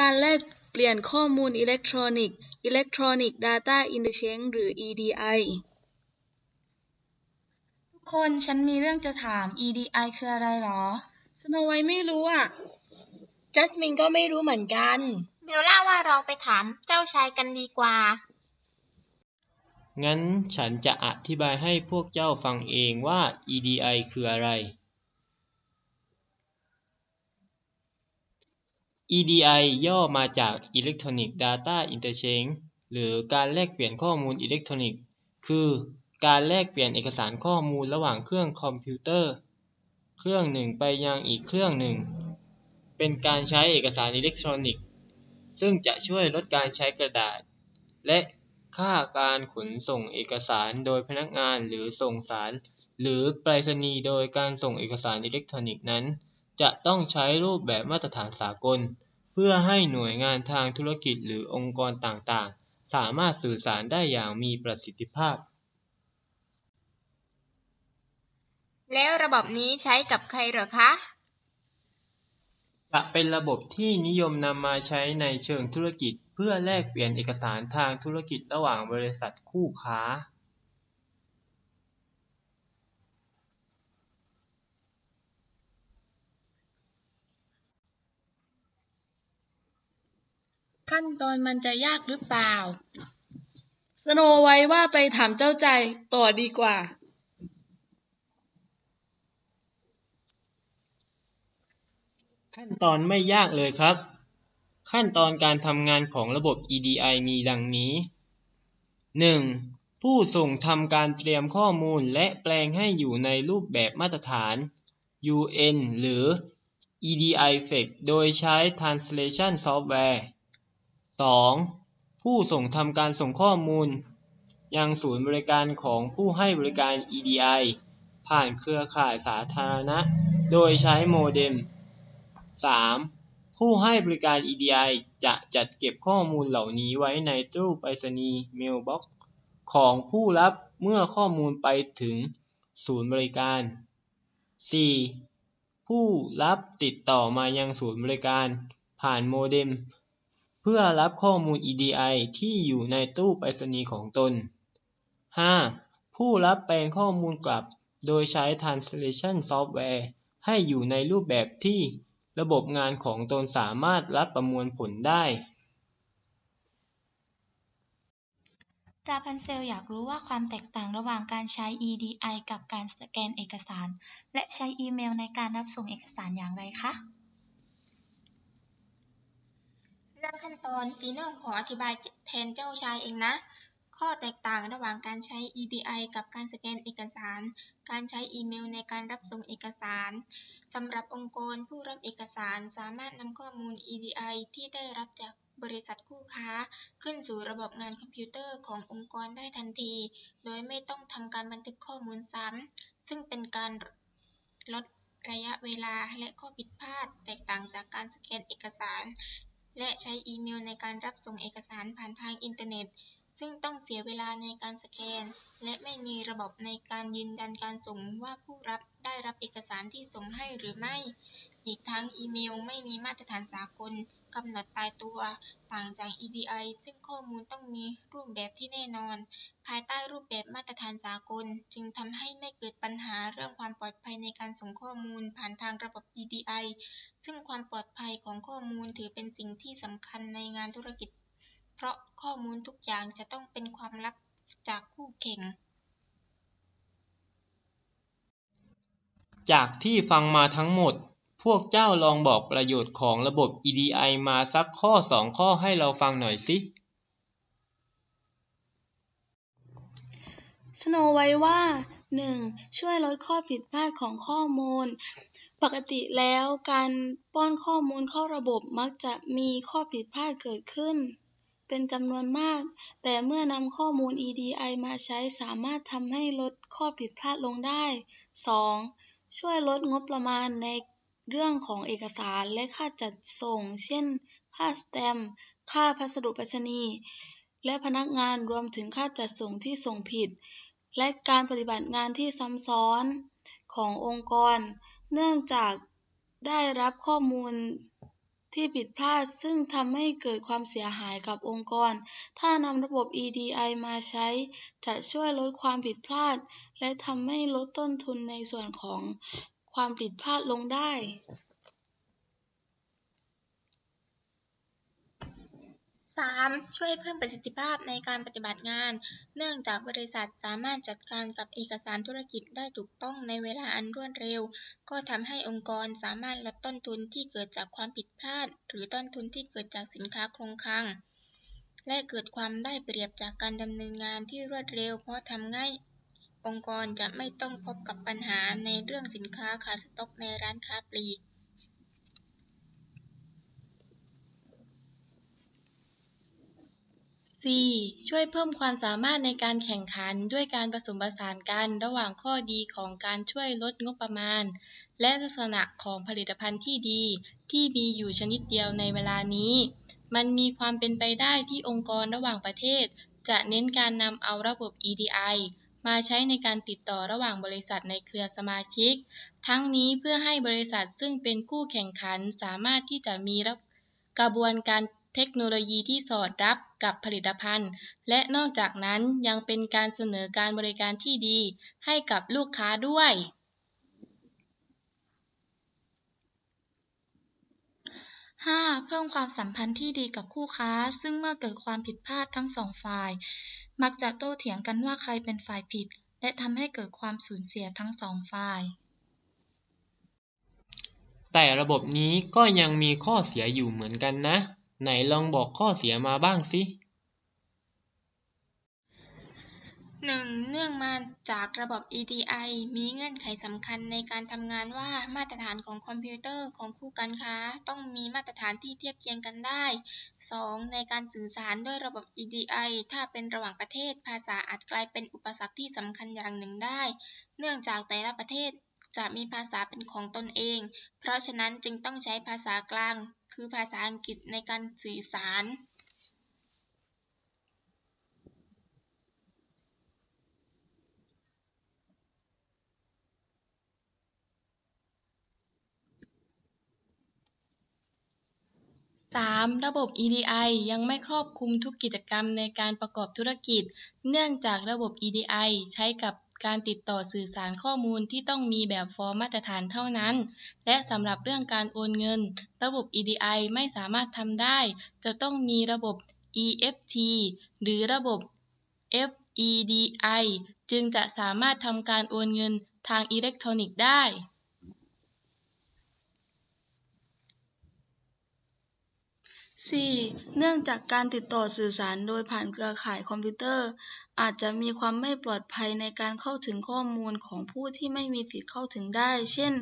การแลกเปลี่ยนข้อมูลอิเล็กทรอนิกส์ Electronic Data Interchange หรือ EDI ทุกคนฉันมีเรื่องจะถาม EDI คืออะไรหรอ สโนไวท์ไม่รู้อะ จัสมินก็ไม่รู้เหมือนกัน เบลล่าว่าเราไปถามเจ้าชายกันดีกว่า งั้นฉันจะอธิบายให้พวกเจ้าฟังเองว่า EDI คืออะไร EDI ย่อมาจาก Electronic Data Interchange หรือการแลกเปลี่ยนข้อมูลอิเล็กทรอนิกส์ คือ การแลกเปลี่ยนเอกสารข้อมูลระหว่างเครื่องคอมพิวเตอร์ เครื่องหนึ่งไปยังอีกเครื่องหนึ่ง เป็นการใช้เอกสารอิเล็กทรอนิกส์ ซึ่งจะช่วยลดการใช้กระดาษ และค่าการขนส่งเอกสารโดยพนักงานหรือส่งสาร หรือไปรษณีย์โดยการส่งเอกสารอิเล็กทรอนิกส์นั้น จะต้องใช้รูปแบบมาตรฐานสากล เพื่อให้หน่วยงานทางธุรกิจหรือองค์กรต่างๆ สามารถสื่อสารได้อย่างมีประสิทธิภาพ แล้วระบบนี้ใช้กับใครเหรอคะจะเป็นระบบที่นิยมนำมาใช้ในเชิงธุรกิจ เพื่อแลกเปลี่ยนเอกสารทางธุรกิจระหว่างบริษัทคู่ค้า ขั้นตอนมันจะยากหรือเปล่า สโนไวท์ว่าไปถามเจ้าใจต่อดีกว่า ขั้นตอนไม่ยากเลยครับ ขั้นตอนการทำงานของระบบ EDI มีดังนี้ 1. ผู้ส่งทำการเตรียมข้อมูลและแปลงให้อยู่ในรูปแบบมาตรฐาน UN หรือ EDI FAQ โดยใช้ Translation Software 2. ผู้ส่งทำการส่งข้อมูล ยังศูนย์บริการของผู้ให้บริการ EDI ผ่านเครือข่ายสาธารณะ โดยใช้โมเด็ม 3. ผู้ให้บริการ EDI จะจัดเก็บข้อมูลเหล่านี้ไว้ในตู้ไปรษณีย์ Mailbox ของผู้รับเมื่อข้อมูลไปถึงศูนย์บริการ 4. ผู้รับติดต่อมายังศูนย์บริการผ่านโมเด็ม เพื่อรับข้อมูล EDI ที่อยู่ในตู้ไปรษณีย์ของตน 5. ผู้รับแปลงข้อมูลกลับ โดยใช้ Translation Software ให้อยู่ในรูปแบบที่ระบบงานของตนสามารถรับประมวลผลได้ราพันเซลอยากรู้ว่าความแตกต่างระหว่างการใช้ EDI กับการสแกนเอกสาร และใช้อีเมลในการรับส่งเอกสารอย่างไรคะ เรื่องขั้นตอนฟีโน่ขออธิบายแทนเจ้าชายเองนะ ข้อแตกต่างระหว่างการใช้ EDI กับการสแกนเอกสาร การใช้อีเมลในการรับส่งเอกสารสำหรับองค์กรผู้รับเอกสารสามารถนำข้อมูล EDI ที่ได้รับจากบริษัทคู่ค้า ขึ้นสู่ระบบงานคอมพิวเตอร์ขององค์กรได้ทันที โดยไม่ต้องทำการบันทึกข้อมูลซ้ำซึ่งเป็นการลดระยะเวลาและข้อผิดพลาด แตกต่างจากการสแกนเอกสาร และใช้อีเมลในการรับส่งเอกสารผ่านทางอินเทอร์เน็ต ซึ่งต้องเสียเวลาในการสแกน และไม่มีระบบในการยืนยันการส่งว่าผู้รับได้รับเอกสารที่ส่งให้หรือไม่ อีกทั้งอีเมลไม่มีมาตรฐานสากลกำหนดตายตัว ต่างจาก EDI ซึ่งข้อมูลต้องมีรูปแบบที่แน่นอน ภายใต้รูปแบบมาตรฐานสากล จึงทำให้ไม่เกิดปัญหาเรื่องความปลอดภัยในการส่งข้อมูลผ่านทางระบบ EDI ซึ่งความปลอดภัยของข้อมูลถือเป็นสิ่งที่สำคัญในงานธุรกิจ เพราะข้อมูลทุกอย่างจะต้องเป็นความลับจากคู่แข่ง จากที่ฟังมาทั้งหมด พวกเจ้าลองบอกประโยชน์ของระบบ EDI มาสักข้อสองข้อให้เราฟังหน่อยสิสโนไวท์ว่า 1. ช่วยลดข้อผิดพลาดของข้อมูล ปกติแล้วการป้อนข้อมูลเข้าระบบมักจะมีข้อผิดพลาดเกิดขึ้น เป็นจำนวนมาก แต่เมื่อนำข้อมูล EDI มาใช้สามารถทำให้ลดข้อผิดพลาดลงได้ 2. ช่วยลดงบประมาณในเรื่องของเอกสารและค่าจัดส่ง เช่น ค่าสแตมป์ค่าพัสดุไปรษณีย์และพนักงานรวมถึงค่าจัดส่งที่ส่งผิด และการปฏิบัติงานที่ซ้ำซ้อนขององค์กร เนื่องจากได้รับข้อมูล ที่ผิดพลาด ซึ่งทำให้เกิดความเสียหายกับองค์กร ถ้านำระบบ EDI มาใช้ จะช่วยลดความผิดพลาด และทำให้ลดต้นทุนในส่วนของความผิดพลาดลงได้ 3. ช่วยเพิ่มประสิทธิภาพในการปฏิบัติงาน เนื่องจากบริษัทสามารถจัดการกับเอกสารธุรกิจได้ถูกต้องในเวลาอันรวดเร็ว ก็ทำให้องค์กรสามารถลดต้นทุนที่เกิดจากความผิดพลาด หรือต้นทุนที่เกิดจากสินค้าคงคลัง และเกิดความได้เปรียบจากการดำเนินงานที่รวดเร็ว เพราะทำง่ายองค์กรจะไม่ต้องพบกับปัญหาในเรื่องสินค้าขาดสต็อกในร้านค้าปลีก 4. ช่วยเพิ่มความสามารถในการแข่งขันด้วยการผสมผสานกันระหว่างข้อดีของการช่วยลดงบประมาณ และลักษณะของผลิตภัณฑ์ที่ดีที่มีอยู่ชนิดเดียวในเวลานี้ มันมีความเป็นไปได้ที่องค์กรระหว่างประเทศ จะเน้นการนำเอาระบบ EDI มาใช้ในการติดต่อระหว่างบริษัทในเครือสมาชิก ทั้งนี้เพื่อให้บริษัทซึ่งเป็นคู่แข่งขันสามารถที่จะมีระกระบวนการ เทคโนโลยีที่สอดรับกับผลิตภัณฑ์ และนอกจากนั้นยังเป็นการเสนอการบริการที่ดีให้กับลูกค้าด้วย 5. เพิ่มความสัมพันธ์ที่ดีกับคู่ค้า ซึ่งเมื่อเกิดความผิดพลาดทั้งสองฝ่าย มักจะโต้เถียงกันว่าใครเป็นฝ่ายผิด และทำให้เกิดความสูญเสียทั้งสองฝ่าย แต่ระบบนี้ก็ยังมีข้อเสียอยู่เหมือนกันนะ ไหนลองบอกข้อเสียมาบ้างสิ 1. เนื่องมาจากระบบ EDI มีเงื่อนไขสำคัญในการทำงานว่ามาตรฐานของคอมพิวเตอร์ของคู่การค้า ต้องมีมาตรฐานที่เทียบเคียงกันได้ 2. ในการสื่อสารด้วยระบบ EDI ถ้าเป็นระหว่างประเทศ ภาษาอาจกลายเป็นอุปสรรคที่สำคัญอย่างหนึ่งได้ เนื่องจากแต่ละประเทศจะมีภาษาเป็นของตนเอง เพราะฉะนั้นจึงต้องใช้ภาษากลาง คือภาษาอังกฤษในการสื่อสาร 3. ระบบ EDI ยังไม่ครอบคลุมทุกกิจกรรมในการประกอบธุรกิจ เนื่องจากระบบ EDI ใช้กับ การติดต่อสื่อสารข้อมูลที่ต้องมีแบบฟอร์มมาตรฐานเท่านั้น และสำหรับเรื่องการโอนเงิน ระบบ EDI ไม่สามารถทำได้ จะต้องมีระบบ EFT หรือระบบ FEDI จึงจะสามารถทำการโอนเงินทางอิเล็กทรอนิกส์ได้ 4. เนื่องจากการติดต่อสื่อสารโดยผ่านเครือข่ายคอมพิวเตอร์ อาจจะมีความไม่ปลอดภัยในการเข้าถึงข้อมูลของผู้ที่ไม่มีสิทธิ์เข้าถึงได้ เช่น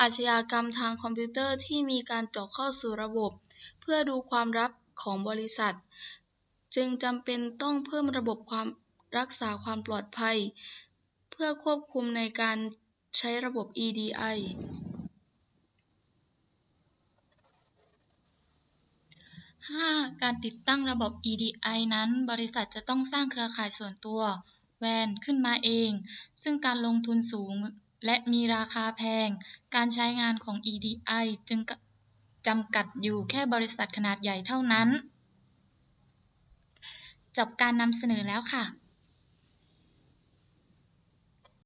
อาชญากรรมทางคอมพิวเตอร์ที่มีการเจาะเข้าสู่ระบบ เพื่อดูความลับของบริษัท จึงจำเป็นต้องเพิ่มระบบความรักษาความปลอดภัย เพื่อควบคุมในการใช้ระบบ EDI 5. การติดตั้งระบบ EDI นั้น บริษัทจะต้องสร้างเครือข่ายส่วนตัว WAN ขึ้นมาเอง ซึ่งการลงทุนสูงและมีราคาแพง การใช้งานของ EDI จึงจำกัดอยู่แค่บริษัทขนาดใหญ่เท่านั้น จบการนำเสนอแล้วค่ะ